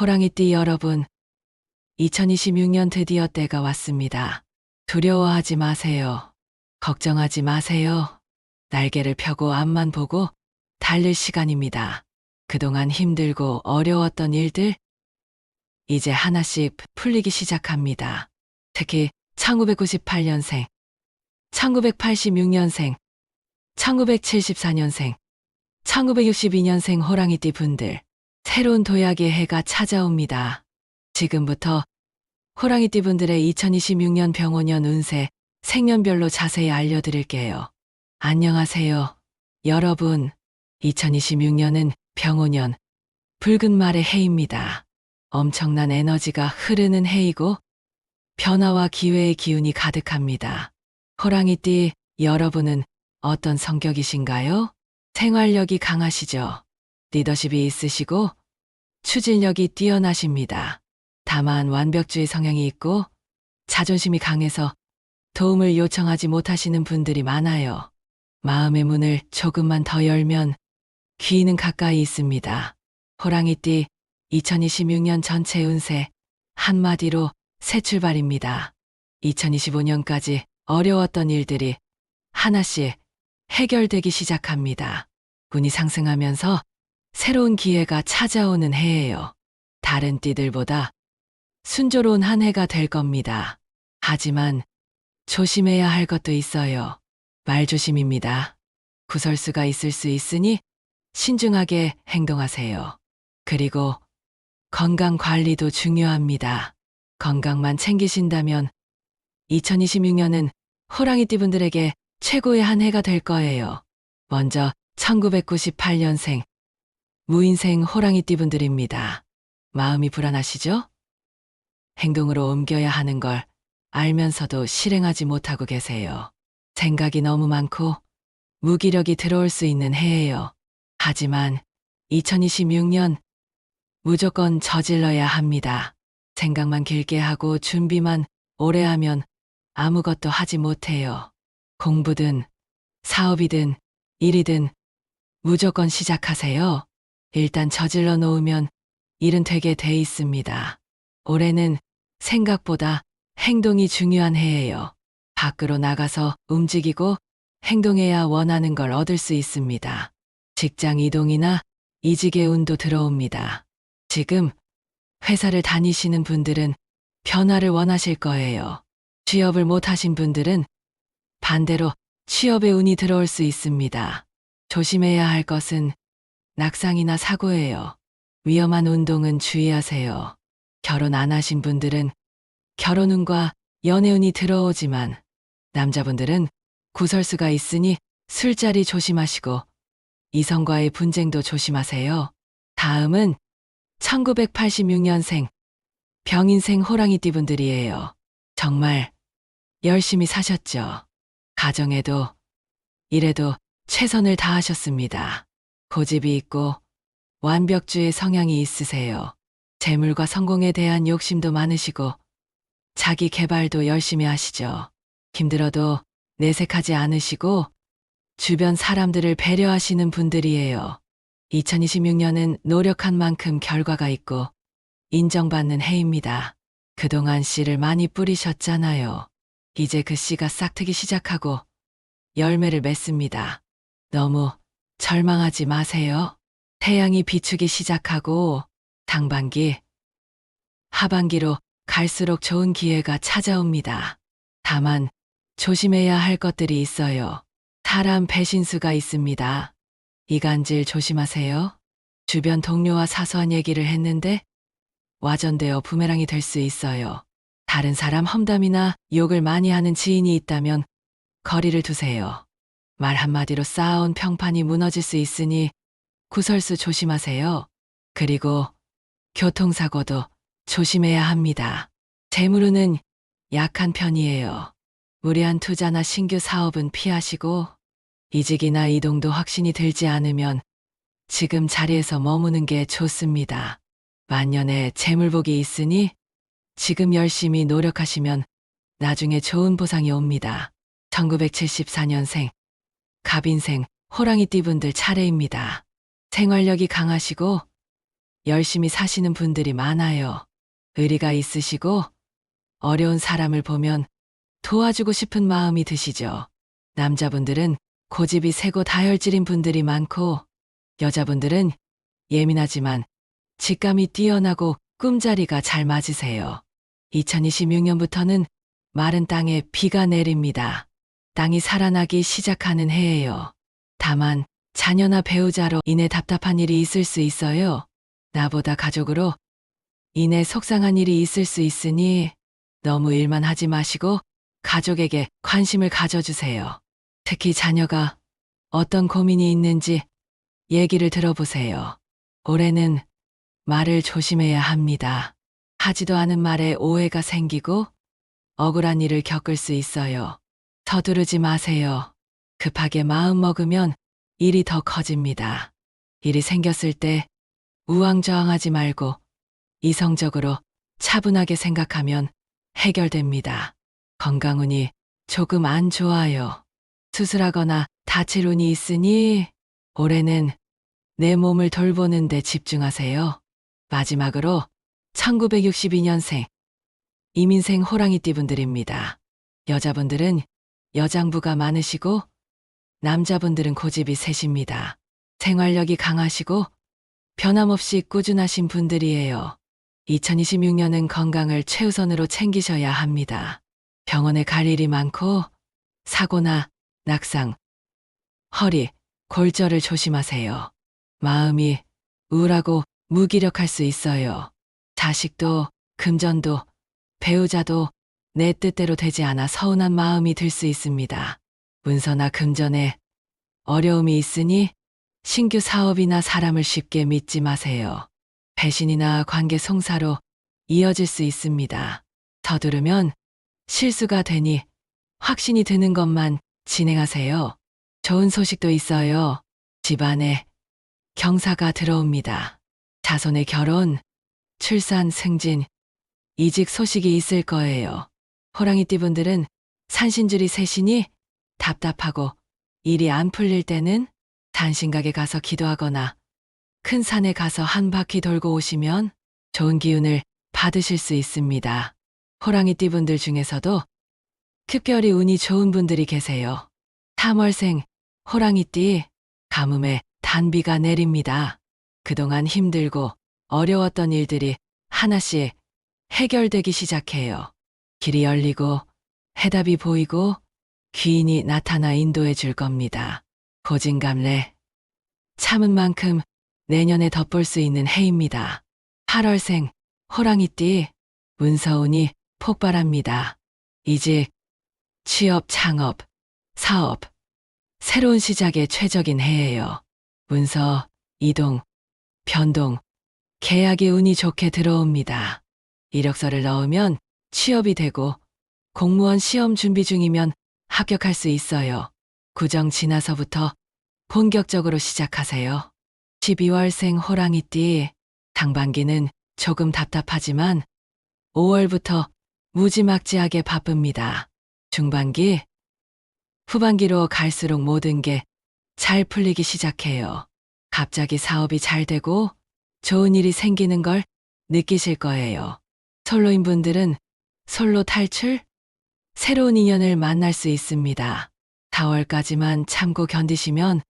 호랑이띠 여러분, 2026년 드디어 때가 왔습니다. 두려워하지 마세요. 걱정하지 마세요. 날개를 펴고 앞만 보고 달릴 시간입니다. 그동안 힘들고 어려웠던 일들, 이제 하나씩 풀리기 시작합니다. 특히 1998년생, 1986년생, 1974년생, 1962년생 호랑이띠 분들, 새로운 도약의 해가 찾아옵니다. 지금부터 호랑이띠 분들의 2026년 병원년 운세 생년별로 자세히 알려드릴게요. 안녕하세요. 여러분, 2026년은 병원년 붉은 말의 해입니다. 엄청난 에너지가 흐르는 해이고 변화와 기회의 기운이 가득합니다. 호랑이띠 여러분은 어떤 성격이신가요? 생활력이 강하시죠? 리더십이 있으시고 추진력이 뛰어나십니다. 다만 완벽주의 성향이 있고 자존심이 강해서 도움을 요청하지 못하시는 분들이 많아요. 마음의 문을 조금만 더 열면 귀는 가까이 있습니다. 호랑이띠 2026년 전체 운세 한마디로 새 출발입니다. 2025년까지 어려웠던 일들이 하나씩 해결되기 시작합니다. 운이 상승하면서 새로운 기회가 찾아오는 해예요. 다른 띠들보다 순조로운 한 해가 될 겁니다. 하지만 조심해야 할 것도 있어요. 말조심입니다. 구설수가 있을 수 있으니 신중하게 행동하세요. 그리고 건강 관리도 중요합니다. 건강만 챙기신다면 2026년은 호랑이띠 분들에게 최고의 한 해가 될 거예요. 먼저 1998년생 무인생 호랑이 띠 분들입니다. 마음이 불안하시죠? 행동으로 옮겨야 하는 걸 알면서도 실행하지 못하고 계세요. 생각이 너무 많고 무기력이 들어올 수 있는 해예요. 하지만 2026년 무조건 저질러야 합니다. 생각만 길게 하고 준비만 오래 하면 아무것도 하지 못해요. 공부든 사업이든 일이든 무조건 시작하세요. 일단 저질러 놓으면 일은 되게 돼 있습니다. 올해는 생각보다 행동이 중요한 해예요. 밖으로 나가서 움직이고 행동해야 원하는 걸 얻을 수 있습니다. 직장 이동이나 이직의 운도 들어옵니다. 지금 회사를 다니시는 분들은 변화를 원하실 거예요. 취업을 못 하신 분들은 반대로 취업의 운이 들어올 수 있습니다. 조심해야 할 것은 낙상이나 사고예요. 위험한 운동은 주의하세요. 결혼 안 하신 분들은 결혼운과 연애운이 들어오지만 남자분들은 구설수가 있으니 술자리 조심하시고 이성과의 분쟁도 조심하세요. 다음은 1986년생 병인생 호랑이띠 분들이에요. 정말 열심히 사셨죠. 가정에도 일에도 최선을 다하셨습니다. 고집이 있고 완벽주의 성향이 있으세요. 재물과 성공에 대한 욕심도 많으시고 자기 개발도 열심히 하시죠. 힘들어도 내색하지 않으시고 주변 사람들을 배려하시는 분들이에요. 2026년은 노력한 만큼 결과가 있고 인정받는 해입니다. 그동안 씨를 많이 뿌리셨잖아요. 이제 그 씨가 싹트기 시작하고 열매를 맺습니다. 너무 절망하지 마세요. 태양이 비추기 시작하고 상반기, 하반기로 갈수록 좋은 기회가 찾아옵니다. 다만 조심해야 할 것들이 있어요. 사람 배신수가 있습니다. 이간질 조심하세요. 주변 동료와 사소한 얘기를 했는데 와전되어 부메랑이 될 수 있어요. 다른 사람 험담이나 욕을 많이 하는 지인이 있다면 거리를 두세요. 말 한마디로 쌓아온 평판이 무너질 수 있으니 구설수 조심하세요. 그리고 교통사고도 조심해야 합니다. 재물운은 약한 편이에요. 무리한 투자나 신규 사업은 피하시고 이직이나 이동도 확신이 들지 않으면 지금 자리에서 머무는 게 좋습니다. 만년에 재물복이 있으니 지금 열심히 노력하시면 나중에 좋은 보상이 옵니다. 1974년생, 갑인생, 호랑이띠 분들 차례입니다. 생활력이 강하시고 열심히 사시는 분들이 많아요. 의리가 있으시고 어려운 사람을 보면 도와주고 싶은 마음이 드시죠. 남자분들은 고집이 세고 다혈질인 분들이 많고 여자분들은 예민하지만 직감이 뛰어나고 꿈자리가 잘 맞으세요. 2026년부터는 마른 땅에 비가 내립니다. 땅이 살아나기 시작하는 해예요. 다만 자녀나 배우자로 인해 답답한 일이 있을 수 있어요. 나보다 가족으로 인해 속상한 일이 있을 수 있으니 너무 일만 하지 마시고 가족에게 관심을 가져주세요. 특히 자녀가 어떤 고민이 있는지 얘기를 들어보세요. 올해는 말을 조심해야 합니다. 하지도 않은 말에 오해가 생기고 억울한 일을 겪을 수 있어요. 서두르지 마세요. 급하게 마음 먹으면 일이 더 커집니다. 일이 생겼을 때 우왕좌왕하지 말고 이성적으로 차분하게 생각하면 해결됩니다. 건강 운이 조금 안 좋아요. 수술하거나 다칠 운이 있으니 올해는 내 몸을 돌보는 데 집중하세요. 마지막으로 1962년생 이민생 호랑이띠 분들입니다. 여자분들은 여장부가 많으시고 남자분들은 고집이 세십니다. 생활력이 강하시고 변함없이 꾸준하신 분들이에요. 2026년은 건강을 최우선으로 챙기셔야 합니다. 병원에 갈 일이 많고 사고나 낙상, 허리, 골절을 조심하세요. 마음이 우울하고 무기력할 수 있어요. 자식도, 금전도, 배우자도 내 뜻대로 되지 않아 서운한 마음이 들 수 있습니다. 문서나 금전에 어려움이 있으니 신규 사업이나 사람을 쉽게 믿지 마세요. 배신이나 관계 송사로 이어질 수 있습니다. 서두르면 실수가 되니 확신이 드는 것만 진행하세요. 좋은 소식도 있어요. 집안에 경사가 들어옵니다. 자손의 결혼, 출산, 승진, 이직 소식이 있을 거예요. 호랑이띠 분들은 산신줄이 셋이니 답답하고 일이 안 풀릴 때는 단신각에 가서 기도하거나 큰 산에 가서 한 바퀴 돌고 오시면 좋은 기운을 받으실 수 있습니다. 호랑이띠 분들 중에서도 특별히 운이 좋은 분들이 계세요. 3월생 호랑이띠 가뭄에 단비가 내립니다. 그동안 힘들고 어려웠던 일들이 하나씩 해결되기 시작해요. 길이 열리고 해답이 보이고 귀인이 나타나 인도해 줄 겁니다. 고진감래 참은 만큼 내년에 덧볼 수 있는 해입니다. 8월생 호랑이띠 문서운이 폭발합니다. 이직, 취업, 창업, 사업, 새로운 시작에 최적인 해예요. 문서, 이동, 변동, 계약의 운이 좋게 들어옵니다. 이력서를 넣으면 취업이 되고 공무원 시험 준비 중이면 합격할 수 있어요. 구정 지나서부터 본격적으로 시작하세요. 12월생 호랑이띠 상반기는 조금 답답하지만 5월부터 무지막지하게 바쁩니다. 중반기, 후반기로 갈수록 모든 게 잘 풀리기 시작해요. 갑자기 사업이 잘 되고 좋은 일이 생기는 걸 느끼실 거예요. 솔로인 분들은 솔로 탈출? 새로운 인연을 만날 수 있습니다. 4월까지만 참고 견디시면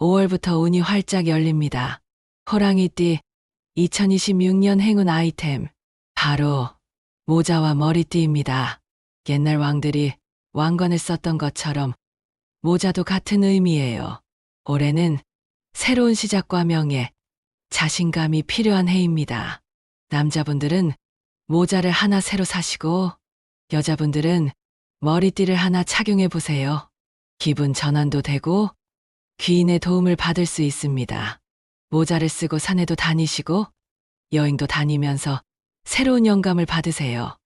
5월부터 운이 활짝 열립니다. 호랑이띠 2026년 행운 아이템 바로 모자와 머리띠입니다. 옛날 왕들이 왕관을 썼던 것처럼 모자도 같은 의미예요. 올해는 새로운 시작과 명예, 자신감이 필요한 해입니다. 남자분들은 모자를 하나 새로 사시고 여자분들은 머리띠를 하나 착용해 보세요. 기분 전환도 되고 귀인의 도움을 받을 수 있습니다. 모자를 쓰고 산에도 다니시고 여행도 다니면서 새로운 영감을 받으세요.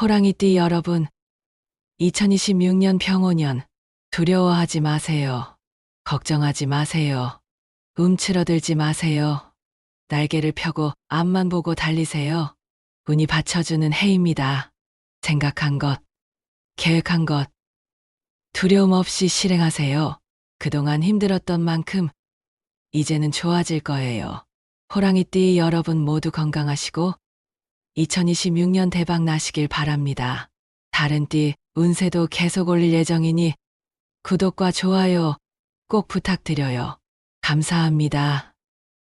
호랑이띠 여러분, 2026년 병오년 두려워하지 마세요. 걱정하지 마세요. 움츠러들지 마세요. 날개를 펴고 앞만 보고 달리세요. 운이 받쳐주는 해입니다. 생각한 것, 계획한 것, 두려움 없이 실행하세요. 그동안 힘들었던 만큼 이제는 좋아질 거예요. 호랑이띠 여러분 모두 건강하시고 2026년 대박 나시길 바랍니다. 다른 띠 운세도 계속 올릴 예정이니 구독과 좋아요 꼭 부탁드려요. 감사합니다.